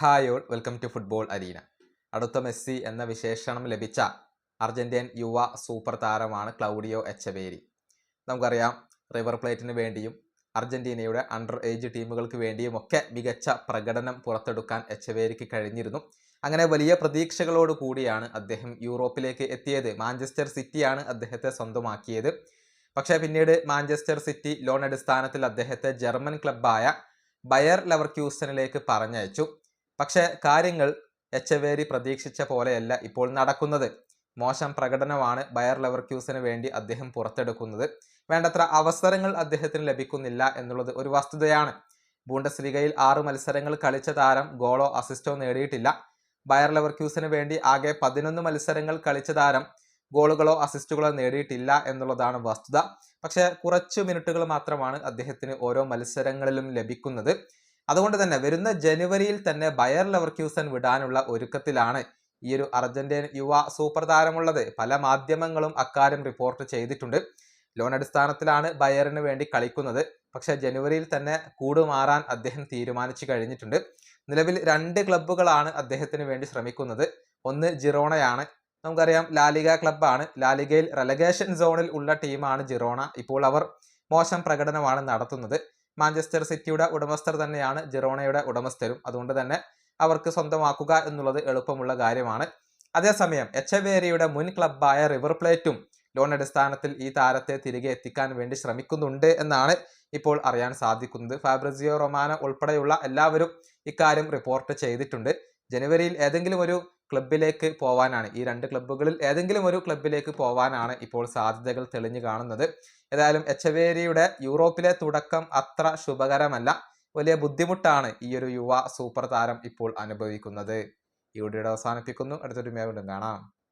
Hi all welcome to football arena. അടുത്ത Messi എന്ന വിശേഷണം ലഭിച്ച അർജന്റീൻ യുവ സൂപ്പർ താരമാണ് ക്ലൗഡിയോ എച്ചവേരി നമുക്കറിയാം റിവർ പ്ലേറ്റിന് വേണ്ടിയും അർജന്റീനയുടെ അണ്ടർ ഏജ് ടീമുകൾക്ക് വേണ്ടിയും ഒക്കെ മികച്ച പ്രകടനം പുറത്തെടുക്കാൻ എച്ചവേരിക്ക് കഴിഞ്ഞിരുന്നു. അങ്ങനെ വലിയ പ്രതീക്ഷകളോട് കൂടിയാണ് അദ്ദേഹം യൂറോപ്പിലേക്ക് എത്തിയത്. മാഞ്ചസ്റ്റർ സിറ്റിയാണ് അദ്ദേഹത്തെ സ്വന്തമാക്കിയത്. പക്ഷേ പിന്നീട് മാഞ്ചസ്റ്റർ സിറ്റി ലോൺ അടിസ്ഥാനത്തിൽ അദ്ദേഹത്തെ ജർമ്മൻ ക്ലബ്ബായ ബയർ ലെവർക്യൂസനിലേക്ക് പറഞ്ഞയച്ചു. പക്ഷേ കാര്യങ്ങൾ എച്ചവേരി പ്രതീക്ഷിച്ച പോലെയല്ല ഇപ്പോൾ നടക്കുന്നത്. മോശം പ്രകടനമാണ് ബയർ ലെവർക്യൂസിന് വേണ്ടി അദ്ദേഹം പുറത്തെടുക്കുന്നത്. വേണ്ടത്ര അവസരങ്ങൾ അദ്ദേഹത്തിന് ലഭിക്കുന്നില്ല എന്നുള്ളത് ഒരു വസ്തുതയാണ്. ബൂണ്ടസ് ആറ് മത്സരങ്ങൾ കളിച്ച താരം ഗോളോ അസിസ്റ്റോ നേടിയിട്ടില്ല. ബയർ ലെവർക്യൂസിന് വേണ്ടി ആകെ പതിനൊന്ന് മത്സരങ്ങൾ കളിച്ച താരം ഗോളുകളോ അസിസ്റ്റുകളോ നേടിയിട്ടില്ല എന്നുള്ളതാണ് വസ്തുത. പക്ഷേ കുറച്ച് മിനിറ്റുകൾ മാത്രമാണ് അദ്ദേഹത്തിന് ഓരോ മത്സരങ്ങളിലും ലഭിക്കുന്നത്. അതുകൊണ്ട് തന്നെ വരുന്ന ജനുവരിയിൽ തന്നെ ബയർ ലെവർക്യൂസൻ വിടാനുള്ള ഒരുക്കത്തിലാണ് ഈ ഒരു അർജന്റീൻ യുവ സൂപ്പർ താരമുള്ളത്. പല മാധ്യമങ്ങളും അക്കാര്യം റിപ്പോർട്ട് ചെയ്തിട്ടുണ്ട്. ലോൺ അടിസ്ഥാനത്തിലാണ് ബയറിന് വേണ്ടി കളിക്കുന്നത്. പക്ഷേ ജനുവരിയിൽ തന്നെ കൂടുമാറാൻ അദ്ദേഹം തീരുമാനിച്ചു കഴിഞ്ഞിട്ടുണ്ട്. നിലവിൽ രണ്ട് ക്ലബ്ബുകളാണ് അദ്ദേഹത്തിന് വേണ്ടി ശ്രമിക്കുന്നത്. ഒന്ന് ജിറോണയാണ്. നമുക്കറിയാം ലാലിഗ ക്ലബ്ബാണ്. ലാലിഗയിൽ റെലഗേഷൻ സോണിൽ ഉള്ള ടീമാണ് ജിറോണ. ഇപ്പോൾ അവർ മോശം പ്രകടനമാണ് നടത്തുന്നത്. മാഞ്ചസ്റ്റർ സിറ്റിയുടെ ഉടമസ്ഥർ തന്നെയാണ് ജിറോണയുടെ ഉടമസ്ഥരും. അതുകൊണ്ട് തന്നെ അവർക്ക് സ്വന്തമാക്കുക എന്നുള്ളത് എളുപ്പമുള്ള കാര്യമാണ്. അതേസമയം എച്ച് എവേരിയുടെ മുൻ ക്ലബ്ബായ റിവർ പ്ലേറ്റും ലോൺ അടിസ്ഥാനത്തിൽ ഈ താരത്തെ തിരികെ എത്തിക്കാൻ വേണ്ടി ശ്രമിക്കുന്നുണ്ട് എന്നാണ് ഇപ്പോൾ അറിയാൻ സാധിക്കുന്നത്. ഫാബ്രസിയോ റൊമാനോ ഉൾപ്പെടെയുള്ള എല്ലാവരും ഇക്കാര്യം റിപ്പോർട്ട് ചെയ്തിട്ടുണ്ട്. ജനുവരിയിൽ ഏതെങ്കിലും ഒരു ക്ലബിലേക്ക് പോവാനാണ്. ഈ രണ്ട് ക്ലബ്ബുകളിൽ ഏതെങ്കിലും ഒരു ക്ലബിലേക്ക് പോവാനാണ് ഇപ്പോൾ സാധ്യതകൾ തെളിഞ്ഞു കാണുന്നത്. ഏതായാലും എച്ചവേരിയുടെ യൂറോപ്പിലെ തുടക്കം അത്ര ശുഭകരമല്ല. വലിയ ബുദ്ധിമുട്ടാണ് ഈ ഒരു യുവ സൂപ്പർ താരം ഇപ്പോൾ അനുഭവിക്കുന്നത്. ഈ വീഡിയോയുടെ അവസാനിപ്പിക്കുന്നു. അടുത്തൊരു വീണ്ടും കാണാം.